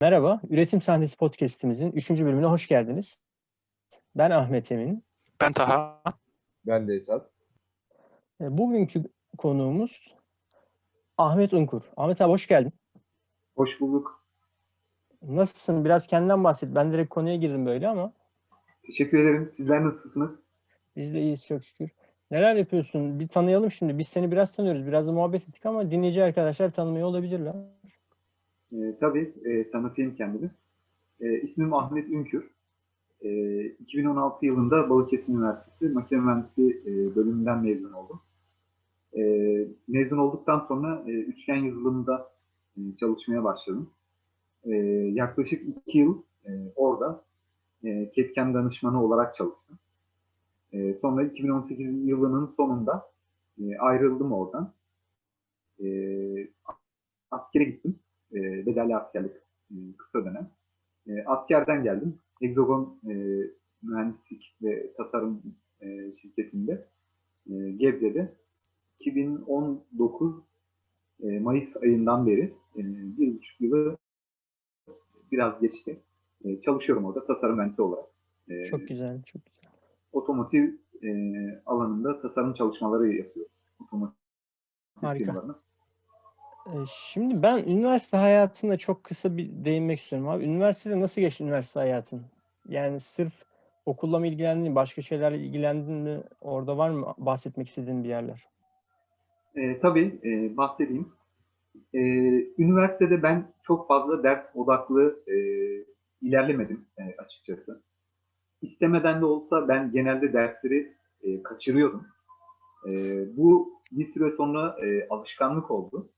Merhaba, Üretim Sahnesi Podcast'imizin 3. bölümüne hoş geldiniz. Ben Ahmet Emin. Ben Taha. Ben de Esat. E, Bugünkü konuğumuz Ahmet Unkur. Ahmet abi hoş geldin. Hoş bulduk. Nasılsın? Biraz kendinden bahset. Ben direkt konuya girdim böyle ama Teşekkür ederim. Sizler nasılsınız? biz de iyiyiz çok şükür. Neler yapıyorsun? Bir tanıyalım şimdi. Biz seni biraz tanıyoruz. Biraz da muhabbet ettik ama dinleyici arkadaşlar tanımıyor olabilirler. Ee, tabii e, tanıtayım kendimi. E, ismim Ahmet Ünkür. E, 2016 yılında Balıkesir Üniversitesi Makine Mühendisliği e, bölümünden mezun oldum. E, mezun olduktan sonra e, üçgen yazılımda e, çalışmaya başladım. E, yaklaşık iki yıl e, orada e, Ketken danışmanı olarak çalıştım. E, sonra 2018 yılının sonunda e, ayrıldım oradan. E, askere gittim. E, bedelli askerlik e, kısa dönem. E, askerden geldim. Hexagon e, Mühendislik ve Tasarım e, şirketinde e, Gebze'de 2019 e, Mayıs ayından beri e, bir buçuk yılı biraz geçti. E, çalışıyorum orada tasarım mühendisi olarak. E, Çok güzel, çok güzel. otomotiv e, alanında tasarım çalışmaları yapıyoruz. Otomotiv Harika. firmalarına. E, Şimdi ben üniversite hayatına çok kısa bir değinmek istiyorum abi. Üniversitede nasıl geçti üniversite hayatın? Yani sırf okulla mı ilgilendin, başka şeylerle ilgilendin mi? Orada var mı bahsetmek istediğin bir yerler? E, tabii e, bahsedeyim. E, üniversitede ben çok fazla ders odaklı e, ilerlemedim e, açıkçası. İstemeden de olsa ben genelde dersleri e, kaçırıyordum. E, bu bir süre sonra e, alışkanlık oldu.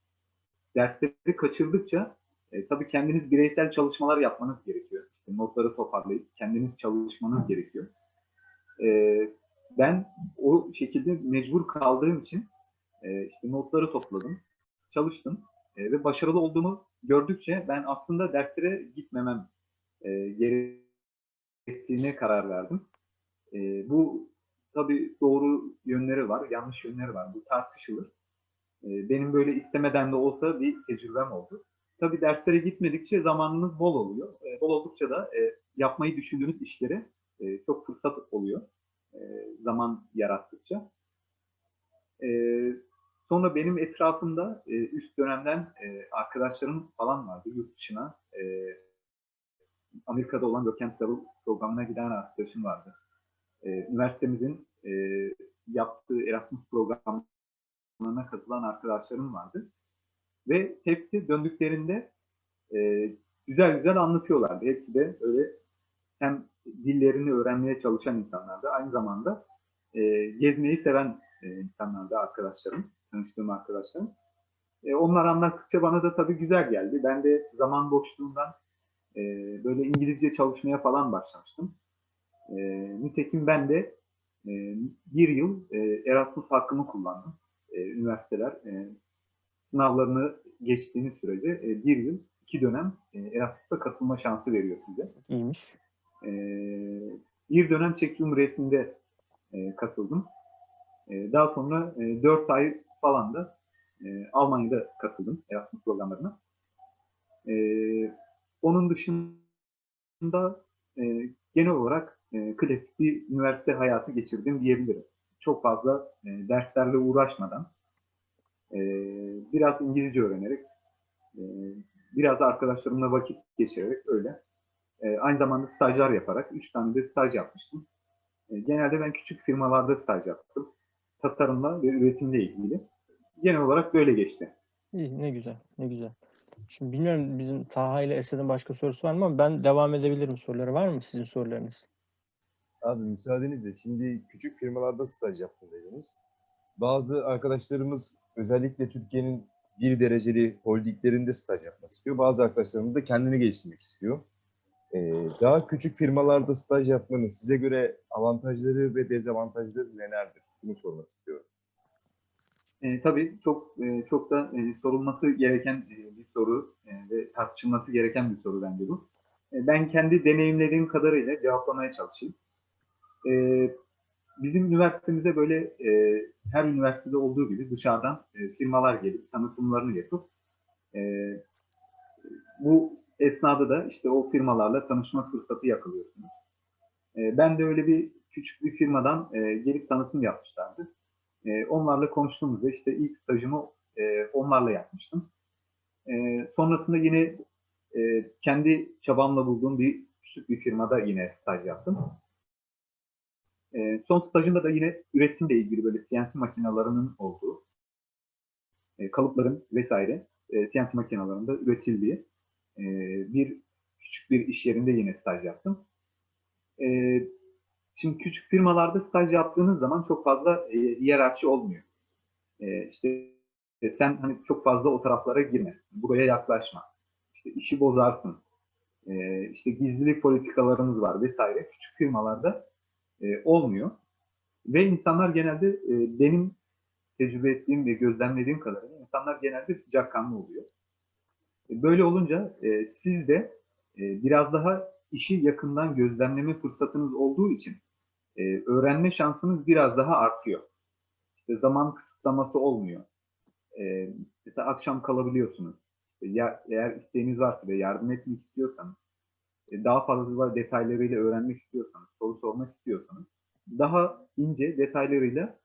Dersleri kaçırdıkça e, tabii kendiniz bireysel çalışmalar yapmanız gerekiyor. İşte notları toparlayıp kendiniz çalışmanız gerekiyor. E, ben o şekilde mecbur kaldığım için e, işte notları topladım, çalıştım e, ve başarılı olduğumu gördükçe ben aslında derslere gitmemem e, gerektiğine karar verdim. E, bu tabii doğru yönleri var, yanlış yönleri var. Bu tartışılır. E, benim böyle istemeden de olsa bir tecrübem oldu. Tabii derslere gitmedikçe zamanınız bol oluyor. E, bol oldukça da e, yapmayı düşündüğünüz işlere e, çok fırsat oluyor. E, zaman yarattıkça. E, Sonra benim etrafımda üst dönemden arkadaşlarım falan vardı yurt dışına. Amerika'da olan Travel programına giden arkadaşım vardı. Üniversitemizin yaptığı Erasmus programına katılan arkadaşlarım vardı. Ve hepsi döndüklerinde e, güzel güzel anlatıyorlardı. Hepsi de öyle hem dillerini öğrenmeye çalışan insanlardı. Aynı zamanda e, gezmeyi seven e, insanlardı arkadaşlarım tanıştığım arkadaşlarım. E, onlar anlattıkça bana da tabii güzel geldi. Ben de zaman boşluğundan e, böyle İngilizce çalışmaya falan başlamıştım. E, nitekim ben de e, bir yıl e, Erasmus hakkımı kullandım. E, üniversiteler e, sınavlarını geçtiğiniz sürece e, bir yıl, iki dönem e, Erasmus'a katılma şansı veriyor size. İyiymiş. E, bir dönem Çek Cumhuriyeti'nde e, katıldım. E, daha sonra e, 4 ay falan da e, Almanya'da katıldım Erasmus programlarına. E, onun dışında e, genel olarak e, klasik bir üniversite hayatı geçirdim diyebilirim. Çok fazla e, derslerle uğraşmadan, e, biraz İngilizce öğrenerek, e, biraz da arkadaşlarımla vakit geçirerek öyle. E, aynı zamanda stajlar yaparak, üç tane de staj yapmıştım. E, genelde ben küçük firmalarda staj yaptım. Tasarımla ve üretimle ilgili genel olarak böyle geçti. İyi, ne güzel, ne güzel. Şimdi bilmiyorum bizim Taha ile Esed'in başka sorusu var mı ama ben devam edebilirim soruları. Var mı sizin sorularınız? Abi müsaadenizle şimdi küçük firmalarda staj yaptım dediniz. Bazı arkadaşlarımız özellikle Türkiye'nin bir dereceli holdinglerinde staj yapmak istiyor. Bazı arkadaşlarımız da kendini geliştirmek istiyor. Ee, daha küçük firmalarda staj yapmanın size göre avantajları ve dezavantajları nelerdir? Bunu sormak istiyorum. E, tabii çok e, çok da e, sorulması gereken e, bir soru e, ve tartışılması gereken bir soru bence bu. E, ben kendi deneyimlediğim kadarıyla cevaplamaya çalışayım. E, bizim üniversitemize böyle e, her üniversitede olduğu gibi dışarıdan e, firmalar gelip tanıtımlarını yapıp e, bu esnada da işte o firmalarla tanışma fırsatı yakalıyorsunuz. E, ben de öyle bir küçük bir firmadan e, gelip tanıtım yapmışlardı. E, onlarla konuştuğumuzda işte ilk stajımı e, onlarla yapmıştım. E, sonrasında yine e, kendi çabamla bulduğum bir küçük bir firmada yine staj yaptım. E, son stajımda da yine üretimle ilgili böyle CNC makinelerinin olduğu, e, kalıpların vesaire e, CNC makinelerinde üretildiği e, bir küçük bir iş yerinde yine staj yaptım. E, şimdi küçük firmalarda staj yaptığınız zaman çok fazla e, hiyerarşi olmuyor. E, işte e, sen hani çok fazla o taraflara girme, buraya yaklaşma. İşte işi bozarsın. E, işte gizlilik politikalarınız var vesaire. Küçük firmalarda e, olmuyor. Ve insanlar genelde e, benim tecrübe ettiğim ve gözlemlediğim kadarıyla insanlar genelde sıcakkanlı oluyor. E, Böyle olunca e, siz de e, biraz daha işi yakından gözlemleme fırsatınız olduğu için e, öğrenme şansınız biraz daha artıyor. İşte zaman kısıtlaması olmuyor. E, mesela akşam kalabiliyorsunuz. E, ya, eğer isteğiniz varsa ve yardım etmek istiyorsanız, daha fazla detaylarıyla öğrenmek istiyorsanız, soru sormak istiyorsanız, daha ince detaylarıyla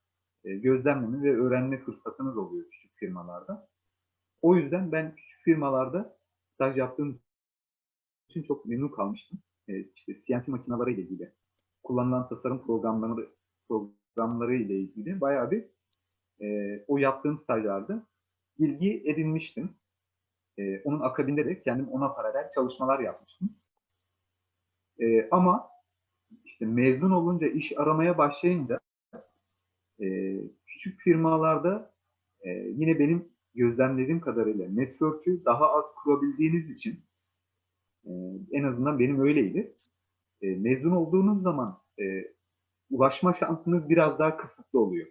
e, gözlemleme ve öğrenme fırsatınız oluyor küçük firmalarda. O yüzden ben küçük firmalarda staj yaptığım için çok memnun kalmıştım. E, işte CNC makineleri ile ilgili, kullanılan tasarım programları programları ile ilgili bayağı bir e, o yaptığım stajlarda bilgi edinmiştim. E, onun akabinde de kendim ona paralel çalışmalar yapmıştım. E, ama işte mezun olunca iş aramaya başlayınca e, küçük firmalarda e, yine benim gözlemlediğim kadarıyla network'ü daha az kurabildiğiniz için e, en azından benim öyleydi. E, mezun olduğunuz zaman e, ulaşma şansınız biraz daha kısıtlı oluyor.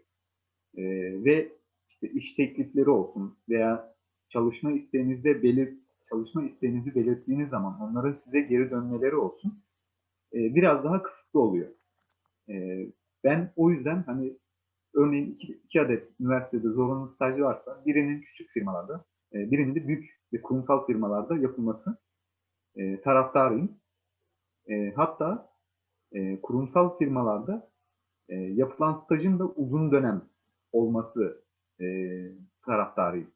E, ve işte iş teklifleri olsun veya çalışma isteğinizde belir çalışma isteğinizi belirttiğiniz zaman onların size geri dönmeleri olsun biraz daha kısıtlı oluyor. E, ben o yüzden hani örneğin iki, iki adet üniversitede zorunlu staj varsa birinin küçük firmalarda, e, birinin de büyük ve kurumsal firmalarda yapılması e, taraftarıyım. E, hatta e, kurumsal firmalarda e, yapılan stajın da uzun dönem olması e, taraftarıyım.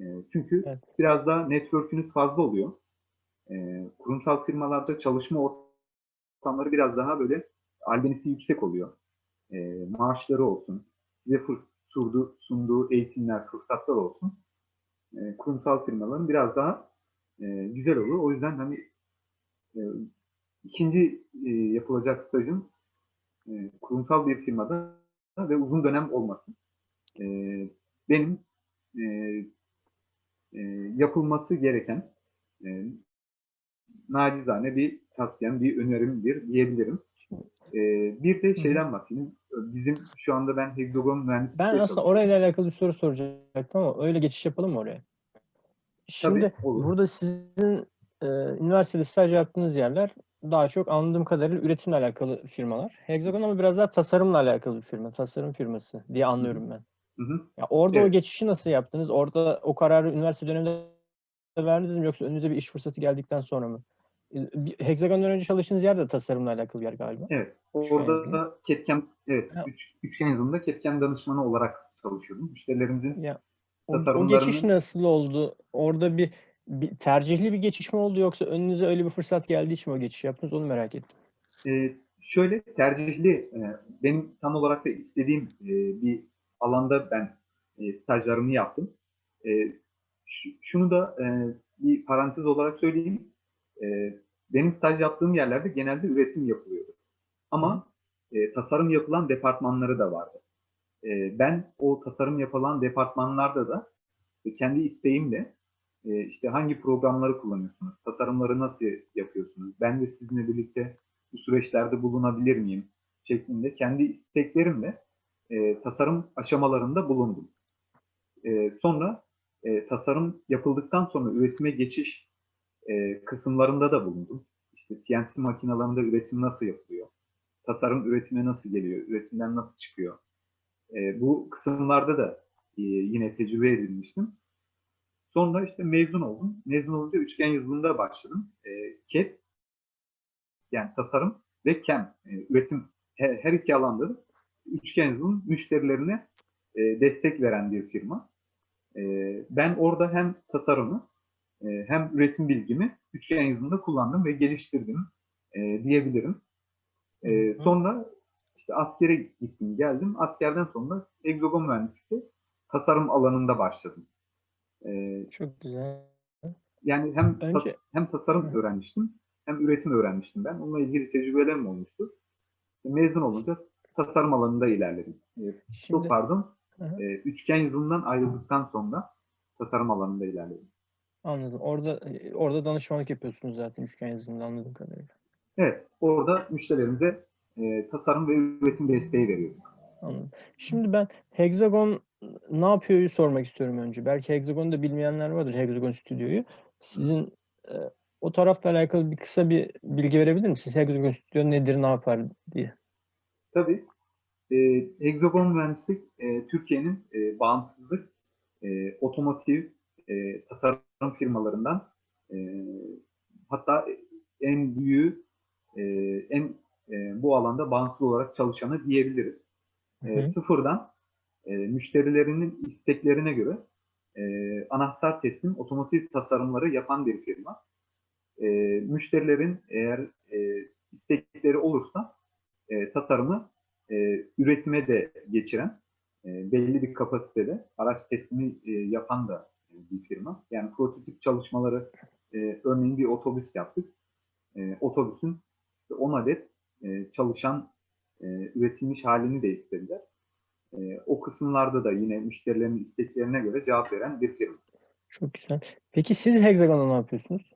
E, çünkü Evet. biraz daha network'ünüz fazla oluyor. E, kurumsal firmalarda çalışma ortamları biraz daha böyle albenisi yüksek oluyor. E, maaşları olsun, size sunduğu, sunduğu eğitimler, fırsatlar olsun. E, kurumsal firmaların biraz daha e, güzel olur. O yüzden hani e, ikinci e, yapılacak stajın e, kurumsal bir firmada ve uzun dönem olması. E, benim e, e, yapılması gereken e, nacizane bir tavsiyem, bir önerimdir diyebilirim. E, bir de şeyden bahsedeyim. Bizim şu anda ben Hexagon mühendisliği Ben aslında orayla alakalı bir soru soracaktım ama öyle geçiş yapalım mı oraya? Şimdi olur. burada sizin e, üniversitede staj yaptığınız yerler daha çok anladığım kadarıyla üretimle alakalı firmalar. Hexagon ama biraz daha tasarımla alakalı bir firma, tasarım firması diye anlıyorum ben. Hı hı. Ya orada o Evet. geçişi nasıl yaptınız? Orada o kararı üniversite döneminde verdiniz mi yoksa önünüze bir iş fırsatı geldikten sonra mı? E, bir- Hexagon'dan önce çalıştığınız yer de tasarımla alakalı bir yer galiba. Evet. Üçgen Orada yazılım. da Ketkem, evet, Ha. üç, üçgen yazılımda Ketkem danışmanı olarak çalışıyordum. Müşterilerimizin Ya o, o geçiş nasıl oldu? Orada bir, bir tercihli bir geçiş mi oldu yoksa önünüze öyle bir fırsat geldiği için mi o geçiş yaptınız? Onu merak ettim. Ee, şöyle tercihli, e, benim tam olarak da istediğim e, bir alanda ben e, stajlarımı yaptım. E, şunu da e, bir parantez olarak söyleyeyim. E, benim staj yaptığım yerlerde genelde üretim yapılıyordu. Ama e, tasarım yapılan departmanları da vardı. E, ben o tasarım yapılan departmanlarda da e, kendi isteğimle e, işte hangi programları kullanıyorsunuz, tasarımları nasıl yapıyorsunuz, ben de sizinle birlikte bu süreçlerde bulunabilir miyim şeklinde kendi isteklerimle e, tasarım aşamalarında bulundum. E, sonra e, tasarım yapıldıktan sonra üretime geçiş e, kısımlarında da bulundum. İşte CNC makinelerinde üretim nasıl yapılıyor? Tasarım üretime nasıl geliyor? Üretimden nasıl çıkıyor? E, bu kısımlarda da e, yine tecrübe edinmiştim. Sonra işte mezun oldum. Mezun olunca üçgen yazılımda başladım. E, CAD yani tasarım ve CAM e, üretim her, her iki alanda da üçgen yazılım müşterilerine e, destek veren bir firma. E, ben orada hem tasarımı hem üretim bilgimi üçgen yazılımda kullandım ve geliştirdim e, diyebilirim. E, Hı. sonra işte askere gittim geldim. Askerden sonra egzogon mühendisliği tasarım alanında başladım. E, Çok güzel. yani hem tas- Önce- hem tasarım Hı. öğrenmiştim hem üretim öğrenmiştim ben. Onunla ilgili tecrübelerim olmuştu. Mezun olunca tasarım alanında ilerledim. E, Şimdi çok pardon. Hı e, üçgen yazılımdan ayrıldıktan sonra tasarım alanında ilerledim. Anladım. Orada orada danışmanlık yapıyorsunuz zaten üçgen yazılımda anladığım kadarıyla. Evet, orada müşterilerimize e, tasarım ve üretim desteği veriyoruz. Anladım. Şimdi ben Hexagon ne yapıyor'yu sormak istiyorum önce. Belki Hexagon'u da bilmeyenler vardır Hexagon Stüdyo'yu. Sizin e, o tarafla alakalı bir kısa bir bilgi verebilir misiniz? Hexagon Stüdyo nedir, ne yapar diye. Tabii. E, Hexagon Mühendislik e, Türkiye'nin e, bağımsızlık e, otomotiv e, tasarım firmalarından e, hatta en büyüğü e, en e, bu alanda bağımsız olarak çalışanı diyebiliriz. Hı E, sıfırdan e, müşterilerinin isteklerine göre e, anahtar teslim otomotiv tasarımları yapan bir firma. E, müşterilerin eğer e, istekleri olursa e, tasarımı e, üretime de geçiren e, belli bir kapasitede araç teslimi e, yapan da bir firma. Yani prototip çalışmaları e, örneğin bir otobüs yaptık. E, otobüsün işte 10 adet e, çalışan e, üretilmiş halini de istediler. E, o kısımlarda da yine müşterilerin isteklerine göre cevap veren bir firma. Çok güzel. Peki siz Hexagon'da ne yapıyorsunuz?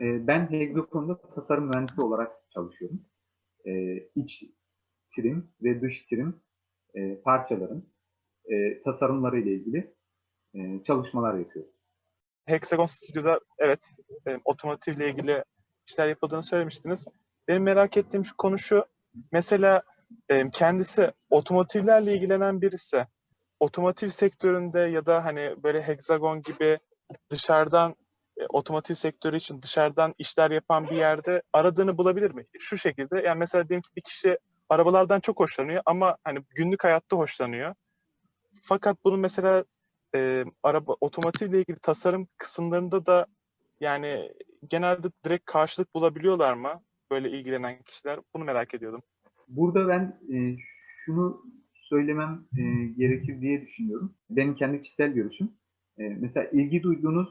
E, ben Hexagon'da tasarım mühendisi olarak çalışıyorum. E, iç trim ve dış trim e, parçaların e, tasarımları ile ilgili e, çalışmalar yapıyoruz. Hexagon Studio'da evet e, otomotivle ilgili işler yapıldığını söylemiştiniz. Benim merak ettiğim konu şu. Mesela e, kendisi otomotivlerle ilgilenen birisi otomotiv sektöründe ya da hani böyle Hexagon gibi dışarıdan e, otomotiv sektörü için dışarıdan işler yapan bir yerde aradığını bulabilir mi? Şu şekilde yani mesela diyelim ki bir kişi arabalardan çok hoşlanıyor ama hani günlük hayatta hoşlanıyor. Fakat bunu mesela e, araba otomotivle ilgili tasarım kısımlarında da yani genelde direkt karşılık bulabiliyorlar mı böyle ilgilenen kişiler? Bunu merak ediyordum. Burada ben e, şunu söylemem e, gerekir diye düşünüyorum. Benim kendi kişisel görüşüm. E, mesela ilgi duyduğunuz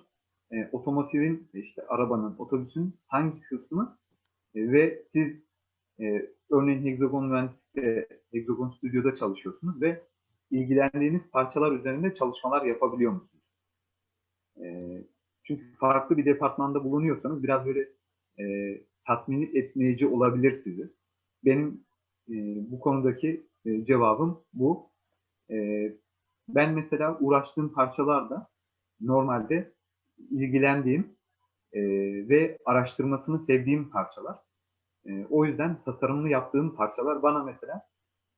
e, otomotivin, işte arabanın, otobüsün hangi kısmı e, ve siz e, örneğin Hexagon Mühendislik'te, Hexagon Stüdyo'da çalışıyorsunuz ve ilgilendiğiniz parçalar üzerinde çalışmalar yapabiliyor musunuz? E, çünkü farklı bir departmanda bulunuyorsanız biraz böyle e, tatmin etmeyici olabilir sizi. Benim e, bu konudaki e, cevabım bu. E, ben mesela uğraştığım parçalarda normalde ilgilendiğim e, ve araştırmasını sevdiğim parçalar. E, o yüzden tasarımını yaptığım parçalar bana mesela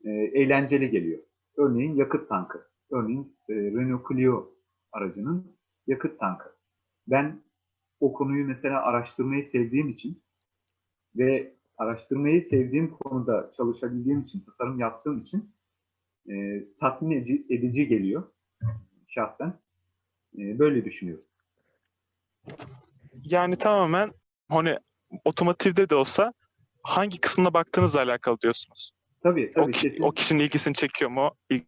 e, eğlenceli geliyor. Örneğin yakıt tankı. Örneğin e, Renault Clio aracının yakıt tankı. Ben o konuyu mesela araştırmayı sevdiğim için ve araştırmayı sevdiğim konuda çalışabildiğim için, tasarım yaptığım için e, tatmin edici, edici geliyor şahsen. E, böyle düşünüyorum. Yani tamamen hani otomotivde de olsa hangi kısmına baktığınızla alakalı diyorsunuz. Tabii O, tabii. ki- kesin- o kişinin ilgisini çekiyor mu, il-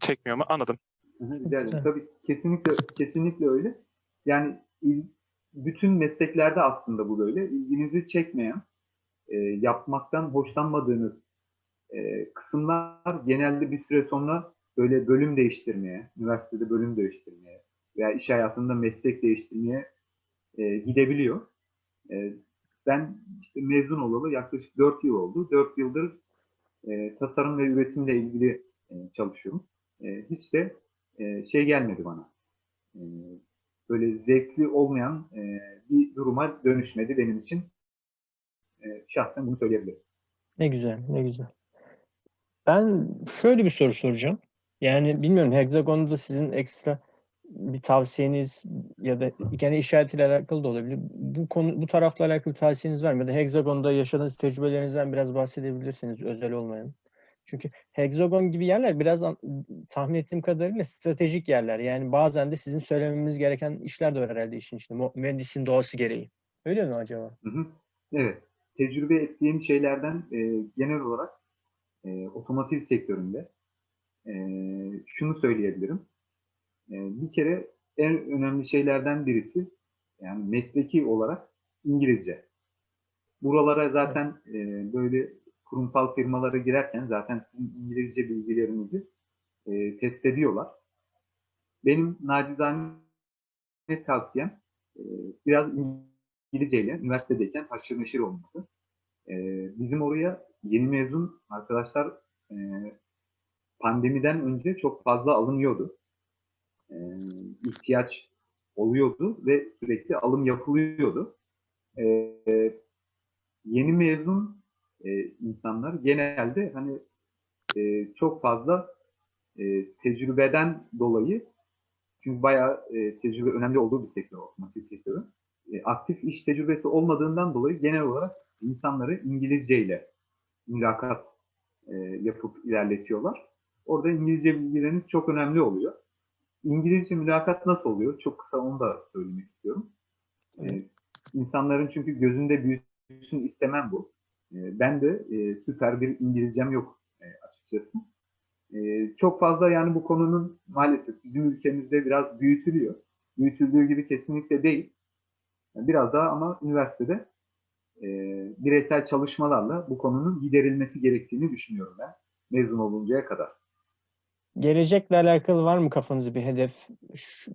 çekmiyor mu anladım. Güzel. Tabii kesinlikle kesinlikle öyle. Yani il- bütün mesleklerde aslında bu böyle. İlginizi çekmeyen, e, yapmaktan hoşlanmadığınız e, kısımlar genelde bir süre sonra böyle bölüm değiştirmeye, üniversitede bölüm değiştirmeye veya iş hayatında meslek değiştirmeye e, gidebiliyor. E, ben işte mezun olalı yaklaşık 4 yıl oldu. 4 yıldır e, tasarım ve üretimle ilgili e, çalışıyorum. E, hiç de e, şey gelmedi bana. E, böyle zevkli olmayan e, bir duruma dönüşmedi benim için. E, şahsen bunu söyleyebilirim. Ne güzel, ne güzel. Ben şöyle bir soru soracağım. Yani bilmiyorum Hexagon'da sizin ekstra bir tavsiyeniz ya da gene işaretiyle alakalı da olabilir. Bu konu bu tarafla alakalı bir tavsiyeniz var mı? Ya da Hexagon'da yaşadığınız tecrübelerinizden biraz bahsedebilirsiniz özel olmayan. Çünkü Hexagon gibi yerler biraz tahmin ettiğim kadarıyla stratejik yerler. Yani bazen de sizin söylememiz gereken işler de var herhalde işin içinde. Mühendisin doğası gereği. Öyle mi acaba? Hı hı. Evet. Tecrübe ettiğim şeylerden e, genel olarak e, otomotiv sektöründe e, şunu söyleyebilirim. E, bir kere en önemli şeylerden birisi yani mesleki olarak İngilizce. Buralara zaten e, böyle kurumsal firmalara girerken zaten İngilizce bilgilerinizi e, test ediyorlar. Benim nacizane tavsiyem e, biraz İngilizceyle üniversitedeyken haşır neşir olması. E, bizim oraya yeni mezun arkadaşlar pandemiden önce çok fazla alınıyordu. E, ihtiyaç oluyordu ve sürekli alım yapılıyordu. E, e, yeni mezun e, insanlar genelde hani e, çok fazla e, tecrübeden dolayı çünkü bayağı e, tecrübe önemli olduğu bir sektör otomotiv sektörü. E, aktif iş tecrübesi olmadığından dolayı genel olarak insanları İngilizce ile mülakat e, yapıp ilerletiyorlar. Orada İngilizce bilgileriniz çok önemli oluyor. İngilizce mülakat nasıl oluyor? Çok kısa onu da söylemek istiyorum. E, insanların çünkü gözünde büyüsün istemem bu. E, ben de e, süper bir İngilizcem yok e, açıkçası. E, çok fazla yani bu konunun maalesef bizim ülkemizde biraz büyütülüyor. Büyütüldüğü gibi kesinlikle değil. Yani biraz daha ama üniversitede e, bireysel çalışmalarla bu konunun giderilmesi gerektiğini düşünüyorum ben mezun oluncaya kadar. Gelecekle alakalı var mı kafanızda bir hedef?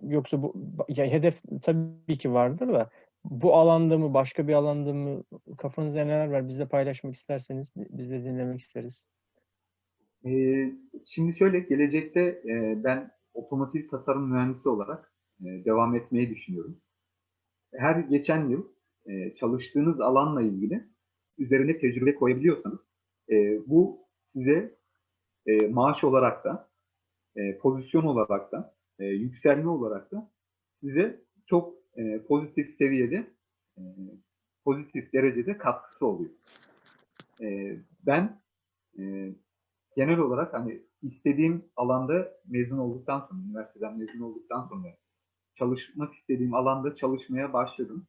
Yoksa bu ya hedef tabii ki vardır da bu alanda mı başka bir alanda mı kafanızda neler var? Bizle paylaşmak isterseniz biz de dinlemek isteriz. Ee, şimdi şöyle gelecekte e, ben otomotiv tasarım mühendisi olarak e, devam etmeyi düşünüyorum. Her geçen yıl e, çalıştığınız alanla ilgili üzerine tecrübe koyabiliyorsanız e, bu size e, maaş olarak da e, pozisyon olarak da e, yükselme olarak da size çok e, pozitif seviyede e, pozitif derecede katkısı oluyor. E, ben e, genel olarak hani istediğim alanda mezun olduktan sonra, üniversiteden mezun olduktan sonra çalışmak istediğim alanda çalışmaya başladım.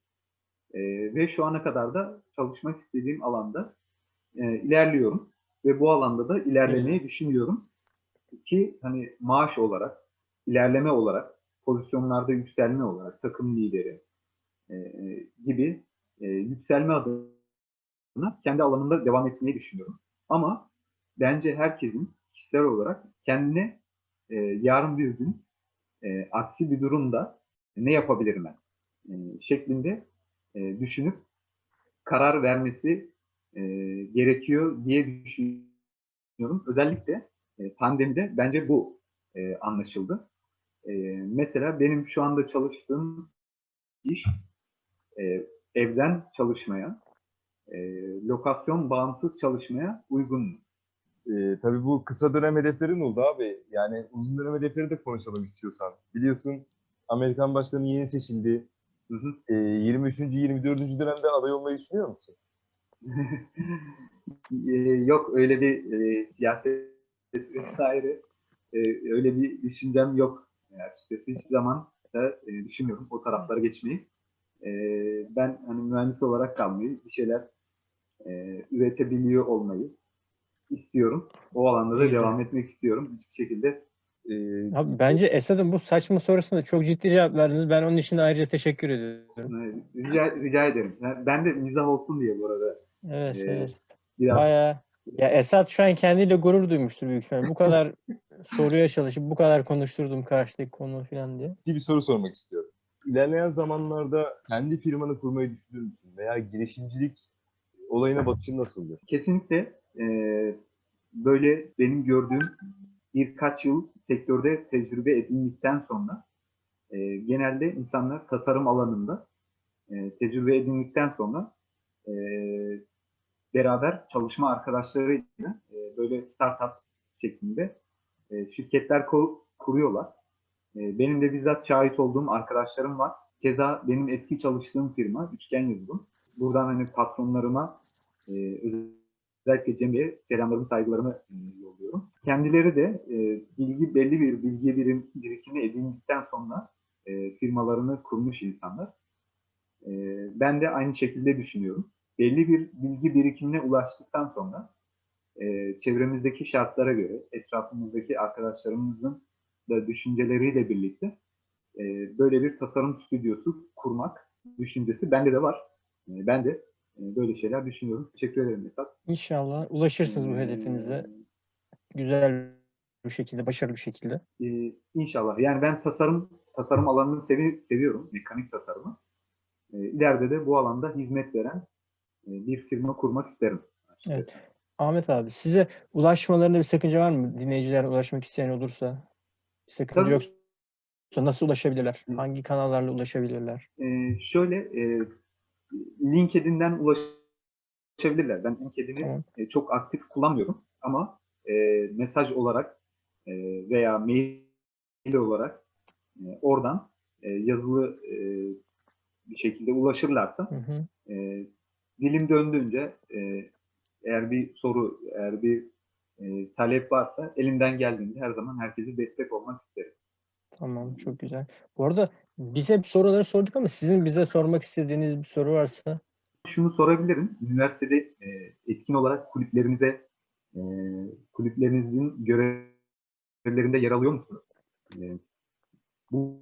Ee, ve şu ana kadar da çalışmak istediğim alanda e, ilerliyorum. Ve bu alanda da ilerlemeyi düşünüyorum. Ki hani maaş olarak, ilerleme olarak, pozisyonlarda yükselme olarak, takım lideri e, e, gibi e, yükselme adına kendi alanımda devam etmeyi düşünüyorum. Ama bence herkesin kişisel olarak kendine e, yarın bir gün e, aksi bir durumda ne yapabilirim ben e, şeklinde e, düşünüp karar vermesi e, gerekiyor diye düşünüyorum. Özellikle e, pandemide bence bu e, anlaşıldı. E, mesela benim şu anda çalıştığım iş e, evden çalışmaya, e, lokasyon bağımsız çalışmaya uygun Ee, tabii bu kısa dönem hedeflerin oldu abi. Yani uzun dönem hedefleri de konuşalım istiyorsan. Biliyorsun Amerikan başkanı yeni seçildi. Hı hı. Ee, 23. 24. dönemde aday olmayı düşünüyor musun? Ee, yok öyle bir e, siyaset vesaire e, öyle bir düşüncem yok. Yani açıkçası hiçbir zaman da e, düşünmüyorum o taraflara geçmeyi. E, ben hani mühendis olarak kalmayı, bir şeyler e, üretebiliyor olmayı istiyorum. O alanda da devam etmek istiyorum. Hiçbir şekilde Ee, Abi bence Esad'ın bu saçma sorusuna çok ciddi cevap verdiniz. Ben onun için ayrıca teşekkür ediyorum. e, rica, rica ederim. Ben de mizah olsun diye bu arada Evet, Ee, evet. biraz Bayağı ya Esat şu an kendiyle gurur duymuştur büyük ihtimalle. Bu kadar soruya çalışıp bu kadar konuşturdum karşıdaki konu falan diye. bir soru sormak istiyorum. İlerleyen zamanlarda kendi firmanı kurmayı düşünür müsün? Veya girişimcilik olayına bakışın nasıldır? Kesinlikle e, böyle benim gördüğüm birkaç yıl sektörde tecrübe edindikten sonra e, genelde insanlar tasarım alanında e, tecrübe edindikten sonra e, beraber çalışma arkadaşlarıyla e, böyle startup şeklinde e, şirketler ku- kuruyorlar. E, benim de bizzat şahit olduğum arkadaşlarım var. Keza benim eski çalıştığım firma Üçgen Yazılım. Buradan hani patronlarıma e, özellikle Cem'e selamlarımı, saygılarımı e, yolluyorum. Kendileri de e, bilgi belli bir bilgi birim, birikimi edindikten sonra e, firmalarını kurmuş insanlar. E, ben de aynı şekilde düşünüyorum. Belli bir bilgi birikimine ulaştıktan sonra e, çevremizdeki şartlara göre, etrafımızdaki arkadaşlarımızın da düşünceleriyle birlikte e, böyle bir tasarım stüdyosu kurmak düşüncesi bende de var. E, ben de e, böyle şeyler düşünüyorum. Teşekkür ederim Esat. İnşallah ulaşırsınız bu hedefinize güzel bir şekilde, başarılı bir şekilde. Ee, inşallah. Yani ben tasarım tasarım alanını sevi- seviyorum. Mekanik tasarımı. Ee, ileride de bu alanda hizmet veren e, bir firma kurmak isterim. açıkçası. Evet. Ahmet abi size ulaşmalarında bir sakınca var mı? Dinleyiciler ulaşmak isteyen olursa bir sakınca Tabii. yoksa nasıl ulaşabilirler? Hı. Hangi kanallarla ulaşabilirler? Ee, şöyle e, LinkedIn'den ulaşabilirler. Ben LinkedIn'i Tamam. e, çok aktif kullanmıyorum ama e, mesaj olarak e, veya mail olarak e, oradan e, yazılı e, bir şekilde ulaşırlarsa Hı hı. e, dilim döndüğünce e, eğer bir soru, eğer bir e, talep varsa elimden geldiğince her zaman herkese destek olmak isterim. Tamam, çok güzel. Bu arada biz hep soruları sorduk ama sizin bize sormak istediğiniz bir soru varsa Şunu sorabilirim. Üniversitede e, etkin olarak kulüplerinize e, kulüplerinizin görevlerinde yer alıyor musunuz? E, bu,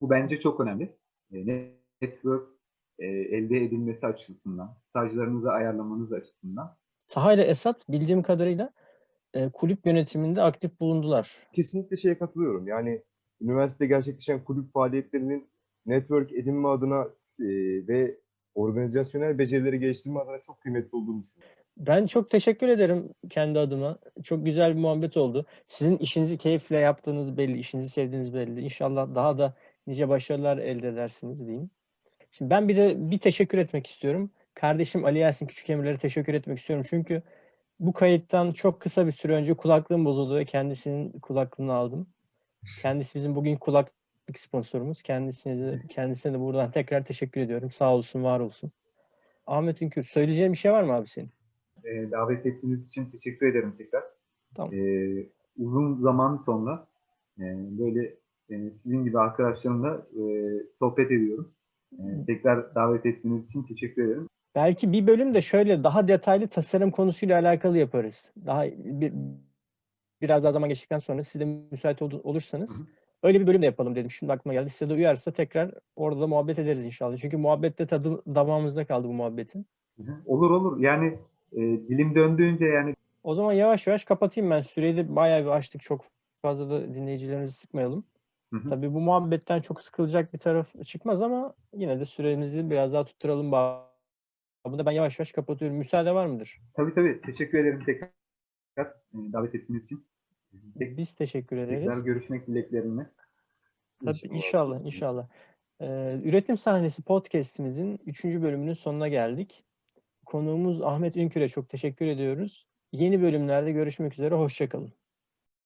bu bence çok önemli. E, network e, elde edilmesi açısından, stajlarınızı ayarlamanız açısından Taha ile Esat bildiğim kadarıyla e, kulüp yönetiminde aktif bulundular. Kesinlikle şeye katılıyorum. Yani üniversitede gerçekleşen kulüp faaliyetlerinin network edinme adına e, ve organizasyonel becerileri geliştirme adına çok kıymetli olduğunu düşünüyorum. Ben çok teşekkür ederim kendi adıma. Çok güzel bir muhabbet oldu. Sizin işinizi keyifle yaptığınız belli, işinizi sevdiğiniz belli. İnşallah daha da nice başarılar elde edersiniz diyeyim. Şimdi ben bir de bir teşekkür etmek istiyorum. Kardeşim Ali Yasin Küçükemirler'e teşekkür etmek istiyorum. Çünkü bu kayıttan çok kısa bir süre önce kulaklığım bozuldu ve kendisinin kulaklığını aldım. Kendisi bizim bugün kulaklık sponsorumuz. Kendisine de, kendisine de buradan tekrar teşekkür ediyorum. Sağ olsun, var olsun. Ahmet Ünkür, söyleyeceğin bir şey var mı abi senin? e, davet ettiğiniz için teşekkür ederim tekrar. Tamam. E, uzun zaman sonra e, böyle e, sizin gibi arkadaşlarımla e, sohbet ediyorum. E, tekrar davet ettiğiniz için teşekkür ederim. Belki bir bölüm de şöyle daha detaylı tasarım konusuyla alakalı yaparız. Daha bir, biraz daha zaman geçtikten sonra siz de müsait ol- olursanız Hı hı. öyle bir bölüm de yapalım dedim. Şimdi aklıma geldi. Size de uyarsa tekrar orada da muhabbet ederiz inşallah. Çünkü muhabbette tadı damağımızda kaldı bu muhabbetin. Hı hı. Olur olur. Yani e, dilim döndüğünce yani O zaman yavaş yavaş kapatayım ben. Süreyi de bayağı bir açtık. Çok fazla da dinleyicilerimizi sıkmayalım. Hı hı. Tabii bu muhabbetten çok sıkılacak bir taraf çıkmaz ama yine de süremizi biraz daha tutturalım babında. Ben yavaş yavaş kapatıyorum. Müsaade var mıdır? tabii tabii teşekkür ederim tekrar e, davet ettiğiniz için. Tek- Biz teşekkür ederiz. tekrar görüşmek dileklerimle. Tabii inşallah, inşallah. Ee, Üretim Sahnesi podcast'imizin 3. bölümünün sonuna geldik. Konuğumuz Ahmet Ünkür'e çok teşekkür ediyoruz. Yeni bölümlerde görüşmek üzere, hoşçakalın.